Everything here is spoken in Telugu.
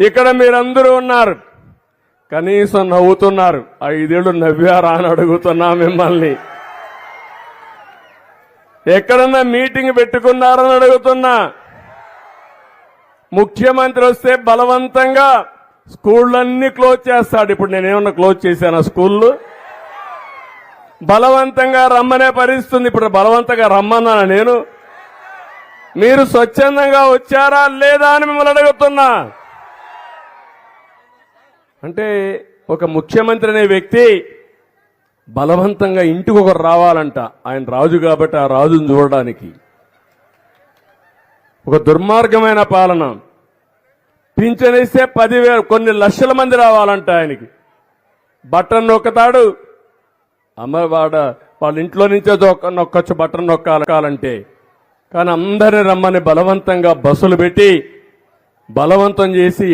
ఇక్కడ మీరందరూ ఉన్నారు. కనీసం నవ్వుతున్నారు. ఐదేళ్ళు నవ్వారా అని అడుగుతున్నా మిమ్మల్ని. ఎక్కడన్నా మీటింగ్ పెట్టుకున్నారని అడుగుతున్నా. ముఖ్యమంత్రి వస్తే బలవంతంగా స్కూళ్ళన్నీ క్లోజ్ చేస్తాడు. ఇప్పుడు నేనేమన్నా క్లోజ్ చేశాను స్కూళ్ళు? బలవంతంగా రమ్మనే పరిస్థితుంది. ఇప్పుడు బలవంతంగా రమ్మన్నా నేను? మీరు స్వచ్ఛందంగా వచ్చారా లేదా అని మిమ్మల్ని అడుగుతున్నా. అంటే ఒక ముఖ్యమంత్రి అనే వ్యక్తి బలవంతంగా ఇంటికి ఒకరు రావాలంట. ఆయన రాజు కాబట్టి ఆ రాజును చూడడానికి. ఒక దుర్మార్గమైన పాలన. పింఛనిస్తే పదివేలు కొన్ని లక్షల మంది రావాలంట ఆయనకి. బటన్ నొక్కతాడు. అమ్మవాడ వాళ్ళ ఇంట్లో నుంచే నొక్కొచ్చు బటన్ నొక్కాలంటే. కానీ అందరిని రమ్మని బలవంతంగా బస్సులు పెట్టి బలవంతం చేసి